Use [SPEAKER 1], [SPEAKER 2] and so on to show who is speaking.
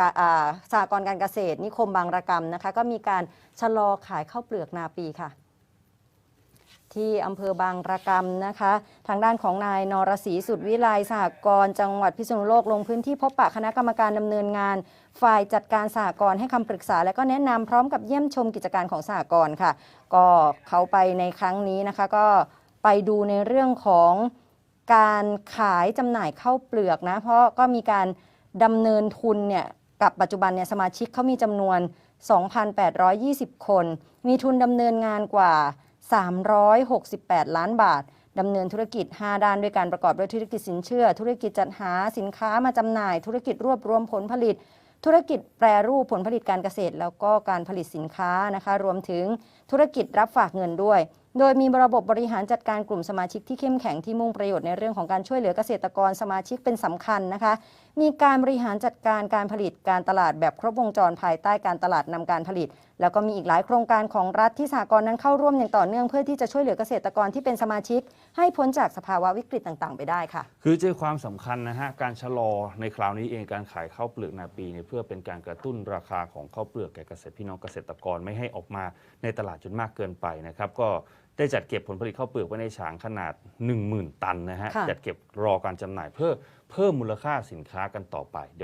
[SPEAKER 1] กะอ่าสหกรณ์การเกษตร นิคมบางระกำนะคะ ก็มีการชะลอขายข้าวเปลือกนาปีค่ะ ที่อำเภอบางระกำนะคะ ทางด้านของนายนรศรีสุดวิไลสหกรณ์จังหวัดพิษณุโลกลงพื้นที่พบปะคณะกรรมการดำเนินงาน ฝ่ายจัดการสหกรณ์ให้คำปรึกษา และก็แนะนำพร้อมกับเยี่ยมชมกิจการของสหกรณ์ค่ะ ก็เขาไปในครั้งนี้นะคะ ก็ไปดูในเรื่องของการขายจำหน่ายข้าวเปลือกนะ เพราะก็มีการดำเนินทุนเนี่ย กับปัจจุบันเนี่ยสมาชิกเขามีจำนวน 2,820 คน มีทุนดำเนินงานกว่า 368 ล้านบาทดำเนินธุรกิจ 5 ด้านด้วยการประกอบด้วยธุรกิจสินเชื่อ ธุรกิจจัดหาสินค้ามาจำหน่าย ธุรกิจรวบรวมผลผลิต ธุรกิจแปรรูปผลผลิตการเกษตร แล้วก็การผลิตสินค้านะคะ รวมถึงธุรกิจรับฝากเงินด้วย โดยมีระบบบริหารจัดการกลุ่มสมาชิกที่เข้มแข็งที่มุ่งประโยชน์ในเรื่องของการช่วยเหลือเกษตรกรสมาชิกเป็นสำคัญนะคะ มีการบริหารจัดการการผลิตการตลาดแบบครบวงจรภายใต้การตลาดนำการผลิต แล้วก็มีอีกหลายโครงการของรัฐที่สหกรณ์นั้นเข้าร่วมอย่างต่อเนื่องเพื่อที่จะช่วยเหลือเกษตรกรที่เป็นสมาชิก ให้พ้นจากสภาวะวิกฤตต่างๆ ไปได้ค่ะ
[SPEAKER 2] คือใจความสำคัญนะฮะการชะลอในคราวนี้เองการขายข้าวเปลือกนาปีเนี่ยเพื่อเป็นการกระตุ้นราคาของข้าวเปลือกแก่เกษตรพี่น้องเกษตรกรไม่ให้ออกมาในตลาดจนมากเกินไปนะครับ ก็ได้จัดเก็บผลผลิตข้าวเปลือกไว้ในฉางขนาด 10,000 ตันนะฮะะจัดเก็บรอการจำหน่ายเพื่อเพิ่มมูลค่าสินค้ากันต่อไป